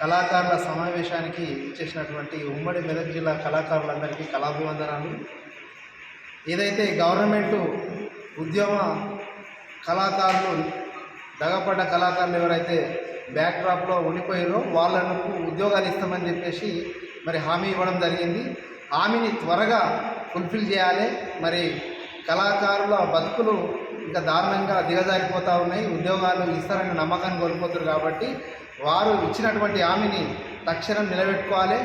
కళాకారుల సమావేశానికి ఇచ్చేసినటువంటి ఉమ్మడి మెదక్ జిల్లా కళాకారులందరికీ కళాభివందనాలు. ఏదైతే గవర్నమెంటు ఉద్యమ కళాకారులు దగపడ్డ కళాకారులు ఎవరైతే బ్యాక్ డ్రాప్లో ఉండిపోయారో వాళ్ళను ఉద్యోగాలు ఇస్తామని చెప్పేసి మరి హామీ ఇవ్వడం జరిగింది. హామీని త్వరగా ఫుల్ఫిల్ చేయాలి. మరి కళాకారుల బతుకులు ఇంకా దారుణంగా దిగజారిపోతూ ఉన్నాయి. ఉద్యోగాలు ఇస్తారనే నమ్మకాన్ని కోల్పోతారు కాబట్టి వారు ఇచ్చినటువంటి హామీని తక్షణం నిలబెట్టుకోవాలి.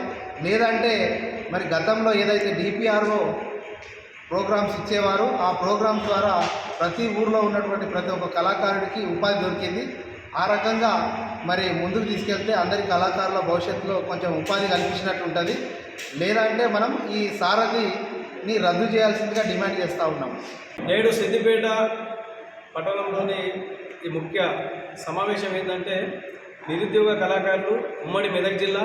లేదంటే మరి గతంలో ఏదైతే డిపిఆర్ఓ ప్రోగ్రామ్స్ ఇచ్చేవారు ఆ ప్రోగ్రామ్స్ ద్వారా ప్రతి ఊర్లో ఉన్నటువంటి ప్రతి ఒక్క కళాకారుడికి ఉపాధి దొరికింది. ఆ రకంగా మరి ముందుకు తీసుకెళ్తే అందరి కళాకారుల భవిష్యత్తులో కొంచెం ఉపాధి కల్పించినట్టు ఉంటుంది. లేదంటే మనం ఈ సారథిని రద్దు చేయాల్సిందిగా డిమాండ్ చేస్తూ ఉన్నాం. నేడు సిద్దిపేట పట్టణంలోని ఈ ముఖ్య సమావేశం ఏంటంటే నిరుద్యోగ కళాకారులు ఉమ్మడి మెదక్ జిల్లా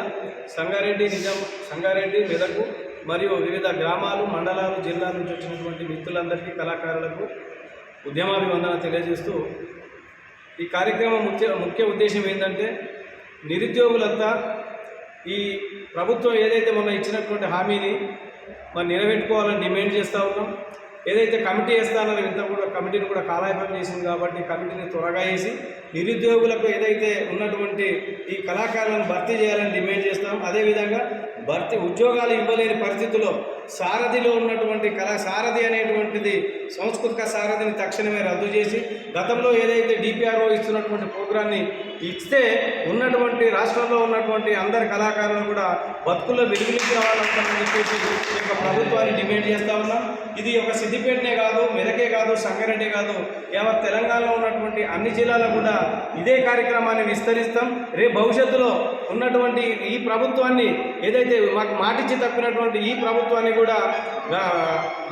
సంగారెడ్డి నిజాం సంగారెడ్డి మెదకు మరియు వివిధ గ్రామాలు మండలాలు జిల్లాల నుంచి వచ్చినటువంటి మిత్రులందరికీ కళాకారులకు ఉద్యమాభివందన తెలియజేస్తూ ఈ కార్యక్రమం ముఖ్య ముఖ్య ఉద్దేశం ఏంటంటే నిరుద్యోగులంతా ఈ ప్రభుత్వం ఏదైతే మొన్న ఇచ్చినటువంటి హామీని మరి నెరవేర్చుకోవాలని డిమాండ్ చేస్తూ ఉన్నాం. ఏదైతే కమిటీ వేస్తానని ఇంత కూడా కమిటీని కూడా కాలాయపం చేసింది కాబట్టి కమిటీని త్వరగా వేసి నిరుద్యోగులకు ఏదైతే ఉన్నటువంటి ఈ కళాకారులను భర్తీ చేయాలని డిమాండ్ చేస్తాం. అదేవిధంగా భర్తీ ఉద్యోగాలు ఇవ్వలేని పరిస్థితుల్లో సారథిలో ఉన్నటువంటి కళా సారథి అనేటువంటిది సాంస్కృతిక సారథిని తక్షణమే రద్దు చేసి గతంలో ఏదైతే డిపిఆర్ఓ ఇస్తున్నటువంటి ప్రోగ్రాన్ని ఇస్తే ఉన్నటువంటి రాష్ట్రంలో ఉన్నటువంటి అందరి కళాకారులు కూడా బతుకుల్లో వెలుగులికి రావాలంటారని చెప్పేసి ఈ యొక్క ప్రభుత్వాన్ని తెలియజేస్తా ఉన్నాం. ఇది ఒక సిద్దిపేటనే కాదు మెదకే కాదు సంగారెడ్డి కాదు. యావత్ తెలంగాణలో ఉన్నటువంటి అన్ని జిల్లాలకు కూడా ఇదే కార్యక్రమాన్ని విస్తరిస్తాం. రేపు భవిష్యత్తులో ఉన్నటువంటి ఈ ప్రభుత్వాన్ని ఏదైతే మాకు మాటిచ్చి తప్పినటువంటి ఈ ప్రభుత్వాన్ని కూడా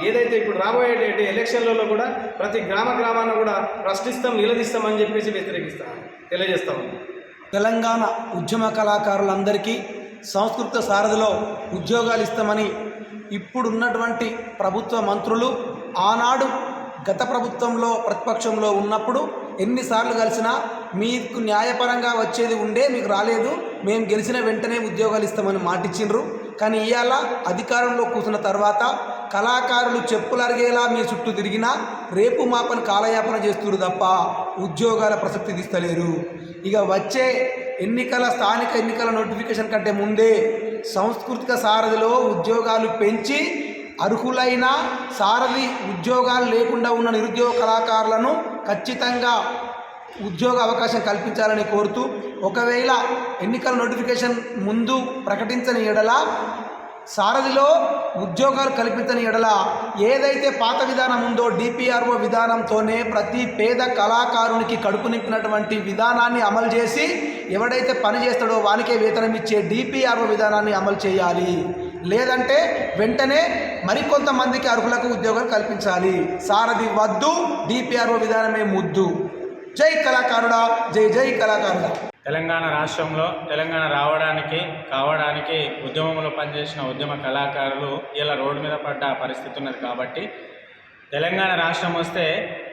ఏదైతే ఇప్పుడు రాబోయే ఎలక్షన్లలో కూడా ప్రతి గ్రామ గ్రామాన్ని కూడా ప్రశ్నిస్తాం నిలదీస్తామని చెప్పేసి వ్యతిరేకిస్తాం తెలియజేస్తాం తెలంగాణ ఉద్యమ కళాకారులందరికీ సంస్కృత సారథిలో ఉద్యోగాలు ఇస్తామని ఇప్పుడున్నటువంటి ప్రభుత్వ మంత్రులు ఆనాడు గత ప్రభుత్వంలో ప్రతిపక్షంలో ఉన్నప్పుడు ఎన్నిసార్లు కలిసినా మీకు న్యాయపరంగా వచ్చేది ఉండే మీకు రాలేదు. మేము గెలిచిన వెంటనే ఉద్యోగాలు ఇస్తామని మాటిచ్చిండ్రు. కానీ ఇవాళ అధికారంలో కూర్చున్న తర్వాత కళాకారులు చెప్పులు అరిగేలా మీ చుట్టూ తిరిగినా రేపు మాపని కాలయాపన చేస్తున్నారు తప్ప ఉద్యోగాల ప్రసక్తి తీస్తలేరు. ఇక వచ్చే ఎన్నికల స్థానిక ఎన్నికల నోటిఫికేషన్ కంటే ముందే సాంస్కృతిక సారథిలో ఉద్యోగాలు పెంచి అర్హులైన సారథి ఉద్యోగాలు లేకుండా ఉన్న నిరుద్యోగ కళాకారులను ఖచ్చితంగా ఉద్యోగ అవకాశం కల్పించాలని కోరుతూ ఒకవేళ ఎన్నికల నోటిఫికేషన్ ముందు ప్రకటించని ఎడల సారథిలో ఉద్యోగాలు కల్పించని ఎడల ఏదైతే పాత విధానం ఉందో డిపిఆర్ఓ విధానంతోనే ప్రతి పేద కళాకారునికి కడుపు నింపినటువంటి విధానాన్ని అమలు చేసి ఎవడైతే పని చేస్తాడో వానికే వేతనం ఇచ్చే డిపిఆర్ఓ విధానాన్ని అమలు చేయాలి. లేదంటే వెంటనే మరికొంతమందికి అర్హులకు ఉద్యోగాలు కల్పించాలి. సారథి వద్దు డిపిఆర్ఓ విధానమే ముద్దు. జై కళాకారుడా జై జై కళాకారుడా. తెలంగాణ రాష్ట్రంలో తెలంగాణ రావడానికి కావడానికి ఉద్యమంలో పనిచేసిన ఉద్యమ కళాకారులు ఇలా రోడ్డు మీద పడ్డ పరిస్థితి ఉన్నది కాబట్టి తెలంగాణ రాష్ట్రం వస్తే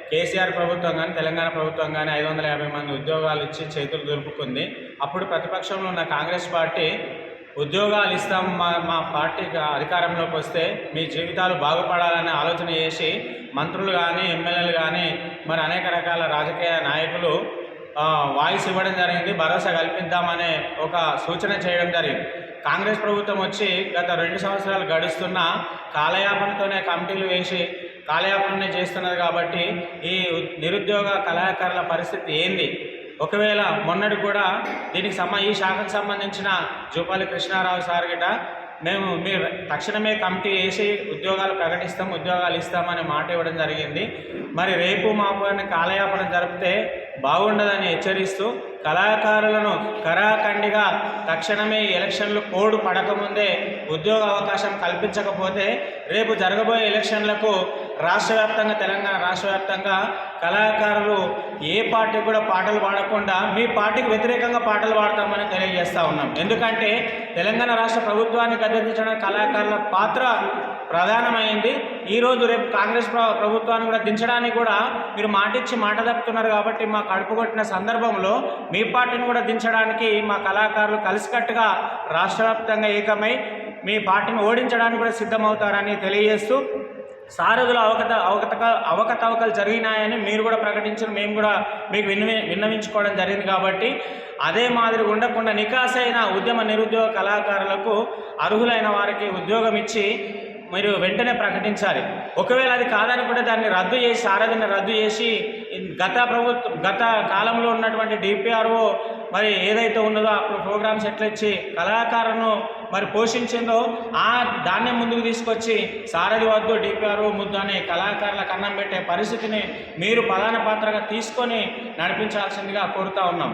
కేసీఆర్ ప్రభుత్వం కానీ తెలంగాణ ప్రభుత్వం కానీ ఐదు వందల యాభై మంది ఉద్యోగాలు ఇచ్చి చేతులు దొరుకుతుంది అప్పుడు ప్రతిపక్షంలో ఉన్న కాంగ్రెస్ పార్టీ ఉద్యోగాలు ఇస్తాం మా మా పార్టీ అధికారంలోకి వస్తే మీ జీవితాలు బాగుపడాలనే ఆలోచన చేసి మంత్రులు కానీ ఎమ్మెల్యేలు కానీ మరి అనేక రకాల రాజకీయ నాయకులు వాయిస్ ఇవ్వడం జరిగింది భరోసా కల్పిద్దామనే ఒక సూచన చేయడం జరిగింది. కాంగ్రెస్ ప్రభుత్వం వచ్చి గత రెండు సంవత్సరాలు గడుస్తున్న కాలయాపనతోనే కమిటీలు వేసి కాలయాపననే చేస్తున్నది కాబట్టి ఈ నిరుద్యోగ కళాకారుల పరిస్థితి ఏంది? ఒకవేళ మొన్నటి కూడా దీనికి సంబ ఈ శాఖకు సంబంధించిన జూపాలి కృష్ణారావు సార్ గిట మేము మీరు తక్షణమే కమిటీ వేసి ఉద్యోగాలు ప్రకటిస్తాం ఉద్యోగాలు ఇస్తామని మాట ఇవ్వడం జరిగింది. మరి రేపు మాపు కాలయాపన జరిపితే బాగుండదని హెచ్చరిస్తూ కళాకారులను కరాఖండిగా తక్షణమే ఎలక్షన్లు కోడ్ పడకముందే ఉద్యోగ అవకాశం కల్పించకపోతే రేపు జరగబోయే ఎలక్షన్లకు రాష్ట్ర వ్యాప్తంగా తెలంగాణ రాష్ట్ర వ్యాప్తంగా కళాకారులు ఏ పార్టీ కూడా పాటలు పాడకుండా మీ పార్టీకి వ్యతిరేకంగా పాటలు పాడతామని తెలియజేస్తా ఉన్నాం. ఎందుకంటే తెలంగాణ రాష్ట్ర ప్రభుత్వానికి గద్దెదించడం కళాకారుల పాత్ర ప్రధానమైంది. ఈరోజు రేపు కాంగ్రెస్ ప్రభుత్వాన్ని కూడా దించడానికి కూడా మీరు మాటిచ్చి మాట తప్పుతున్నారు కాబట్టి మా కడుపు కొట్టిన సందర్భంలో మీ పార్టీని కూడా దించడానికి మా కళాకారులు కలిసికట్టుగా రాష్ట్రవ్యాప్తంగా ఏకమై మీ పార్టీని ఓడించడానికి కూడా సిద్ధమవుతారని తెలియజేస్తూ సారథుల అవకత అవకతక అవకతవకలు జరిగినాయని మీరు కూడా ప్రకటించారు మేము కూడా మీకు విన్నవి విన్నవించుకోవడం జరిగింది కాబట్టి అదే మాదిరి ఉండకుండా నికాసైన ఉద్యమ నిరుద్యోగ కళాకారులకు అర్హులైన వారికి ఉద్యోగం ఇచ్చి మీరు వెంటనే ప్రకటించాలి ఒకవేళ అది కాదనుకుంటే దాన్ని రద్దు చేసి సారథిని రద్దు చేసి గత ప్రభుత్వం గత కాలంలో ఉన్నటువంటి డిపిఆర్ఓ మరి ఏదైతే ఉన్నదో అప్పుడు ప్రోగ్రామ్స్ ఎట్లా ఇచ్చి కళాకారులను మరి పోషించిందో ఆ దాన్ని ముందుకు తీసుకొచ్చి సారథి వద్దు డిపిఆర్ఓ ముద్దు అనే కళాకారులకు అన్నం పెట్టే పరిస్థితిని మీరు ప్రధాన పాత్రగా తీసుకొని నడిపించాల్సిందిగా కోరుతా ఉన్నాం